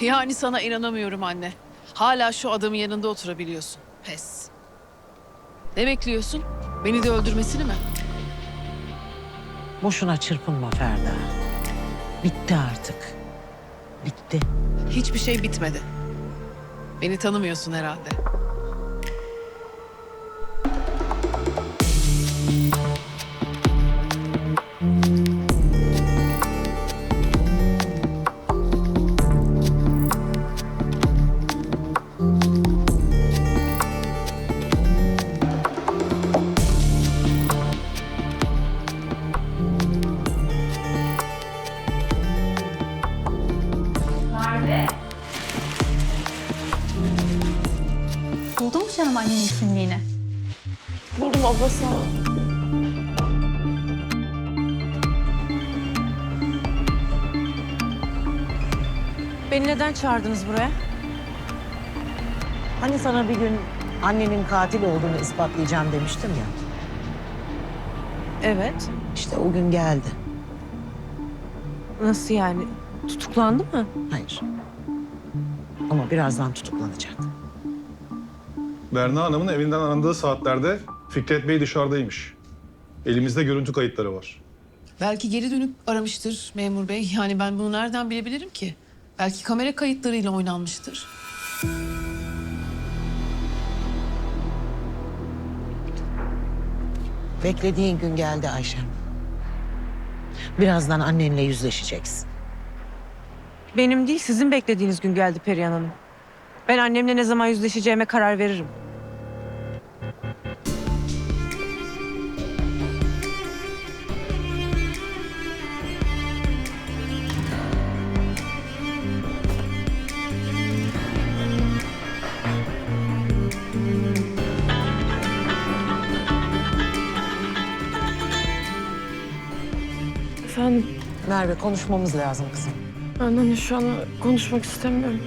Yani sana inanamıyorum anne. Hala şu adamın yanında oturabiliyorsun. Pes. Ne bekliyorsun? Beni de öldürmesini mi? Boşuna çırpınma Ferda. Bitti artık. Bitti. Hiçbir şey bitmedi. Beni tanımıyorsun herhalde. Buldun mu canım annenin kimliğini? Buldum ablası. Beni neden çağırdınız buraya? Hani sana bir gün annenin katil olduğunu ispatlayacağım demiştim ya. Evet. İşte o gün geldi. Nasıl yani? Tutuklandı mı? Hayır. Ama birazdan tutuklanacak. Berna Hanım'ın evinden arandığı saatlerde Fikret Bey dışarıdaymış. Elimizde görüntü kayıtları var. Belki geri dönüp aramıştır memur bey. Yani ben bunu nereden bilebilirim ki? Belki kamera kayıtlarıyla oynanmıştır. Beklediğin gün geldi Ayşem. Birazdan annenle yüzleşeceksin. Benim değil, sizin beklediğiniz gün geldi Perihan Hanım. Ben annemle ne zaman yüzleşeceğime karar veririm. Merve konuşmamız lazım kızım. anne şu an konuşmak istemiyorum.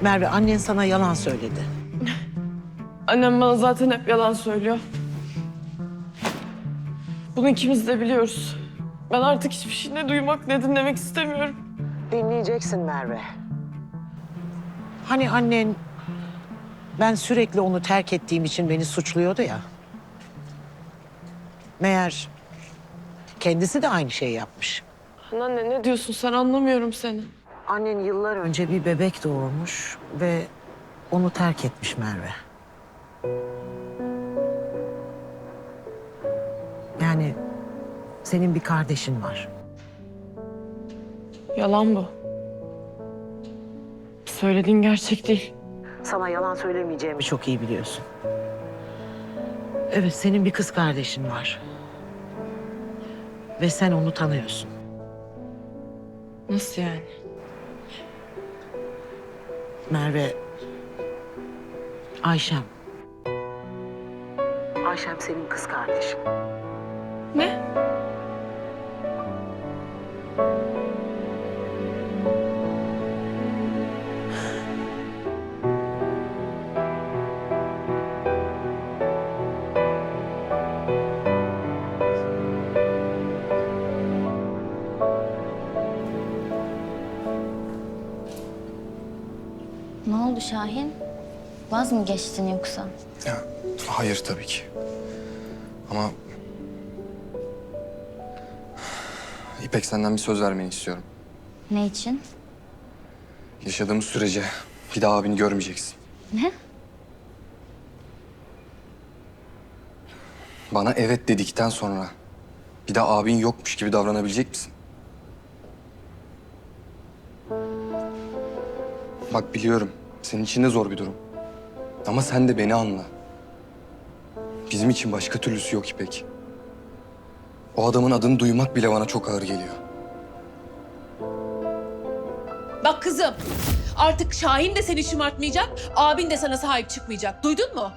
Merve annen sana yalan söyledi. Annem bana zaten hep yalan söylüyor. Bunu ikimiz de biliyoruz. Ben artık hiçbir şey ne duymak ne dinlemek istemiyorum. Dinleyeceksin Merve. Hani annen ben sürekli onu terk ettiğim için beni suçluyordu ya. Meğer kendisi de aynı şeyi yapmış. Anneanne ne diyorsun sen anlamıyorum seni. Annen yıllar önce bir bebek doğurmuş ve onu terk etmiş Merve. Yani senin bir kardeşin var. Yalan bu. Söylediğin gerçek değil. Sana yalan söylemeyeceğimi çok iyi biliyorsun. Evet, senin bir kız kardeşin var. Ve sen onu tanıyorsun. Nasıl yani? Merve, Ayşem. Ayşem senin kız kardeşin. Ne? Şahin? Vaz mı geçtin yoksa? Ya, hayır tabii ki. Ama... İpek senden bir söz vermeni istiyorum. Ne için? Yaşadığımız sürece bir daha abini görmeyeceksin. Ne? Bana evet dedikten sonra bir daha abin yokmuş gibi davranabilecek misin? Bak biliyorum senin için de zor bir durum. Ama sen de beni anla. Bizim için başka türlüsü yok İpek. O adamın adını duymak bile bana çok ağır geliyor. Bak kızım, artık Şahin de seni şımartmayacak, abin de sana sahip çıkmayacak. Duydun mu?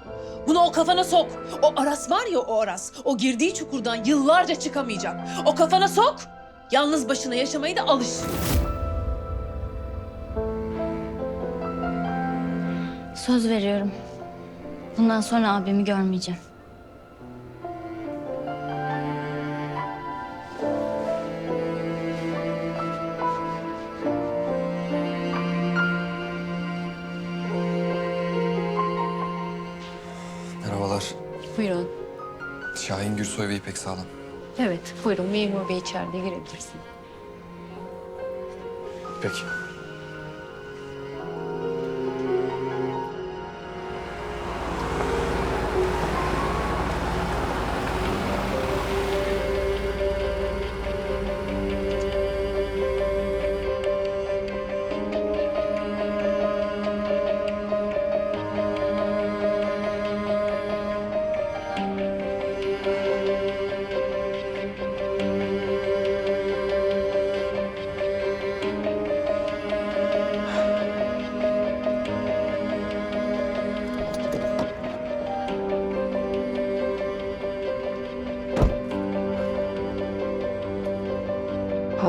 Bunu o kafana sok. O Aras var ya o Aras, o girdiği çukurdan yıllarca çıkamayacak. O kafana sok, yalnız başına yaşamayı da alış. Söz veriyorum. Bundan sonra abimi görmeyeceğim. Merhabalar. Buyurun. Şahin Gürsoy ve İpek Sağlam. Evet, buyurun. Memur Bey içeride girebilirsin. Peki.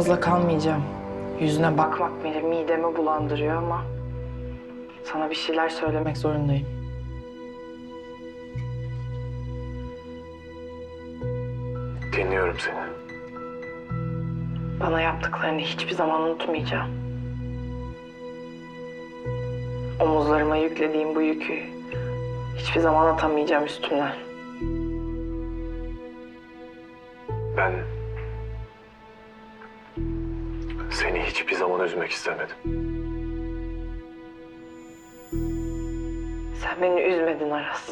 Fazla kalmayacağım. Yüzüne bakmak bile midemi bulandırıyor ama... ...sana bir şeyler söylemek zorundayım. Dinliyorum seni. Bana yaptıklarını hiçbir zaman unutmayacağım. Omuzlarıma yüklediğim bu yükü hiçbir zaman atamayacağım üstümden. Üzmek istemedim. Sen beni üzmedin Aras.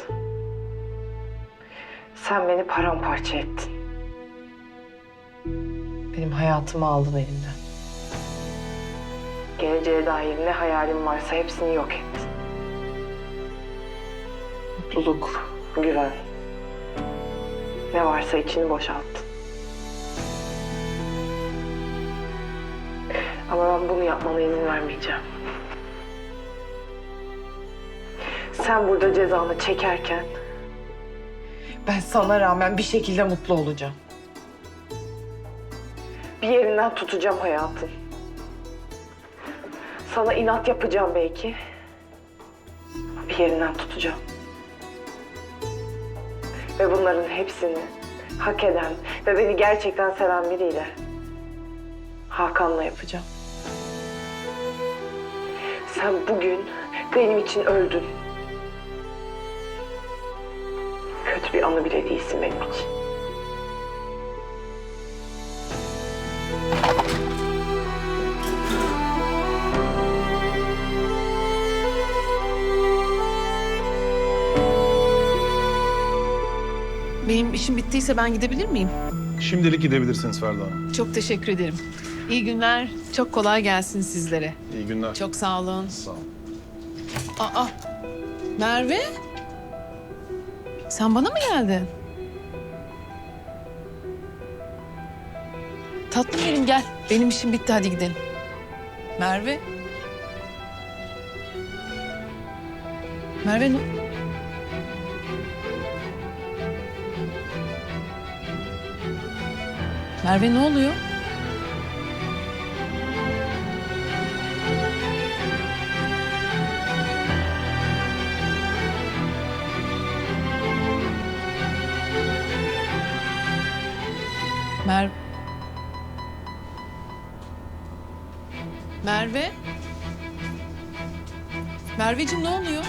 Sen beni paramparça ettin. Benim hayatımı aldın elimden. Geleceğe dair ne hayalim varsa hepsini yok ettin. Mutluluk, güven. Ne varsa içini boşalttın. Ama ben bunu yapmana izin vermeyeceğim. Sen burada cezanı çekerken ben sana rağmen bir şekilde mutlu olacağım. Bir yerinden tutacağım hayatın. Sana inat yapacağım belki. Bir yerinden tutacağım. Ve bunların hepsini hak eden ve beni gerçekten seven biriyle Hakan'la yapacağım. Sen bugün benim için öldün. Kötü bir anı bile değilsin benim için. Benim işim bittiyse ben gidebilir miyim? Şimdilik gidebilirsiniz Ferda Hanım. Çok teşekkür ederim. İyi günler. Çok kolay gelsin sizlere. İyi günler. Çok sağ olun. sağ ol. Aa, Merve? Sen bana mı geldin? Tatlım benim gel. Benim işim bitti hadi gidelim. Merve? Merve ne? Merve ne oluyor? Merve? Merveciğim ne oluyor?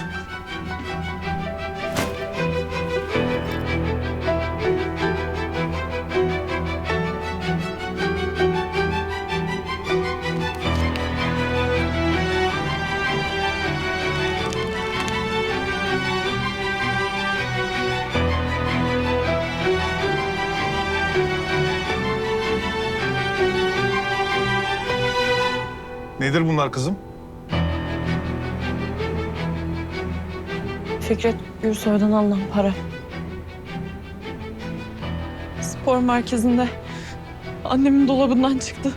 Bunlar kızım? Fikret Gürsoy'dan alınan para. Spor merkezinde annemin dolabından çıktı.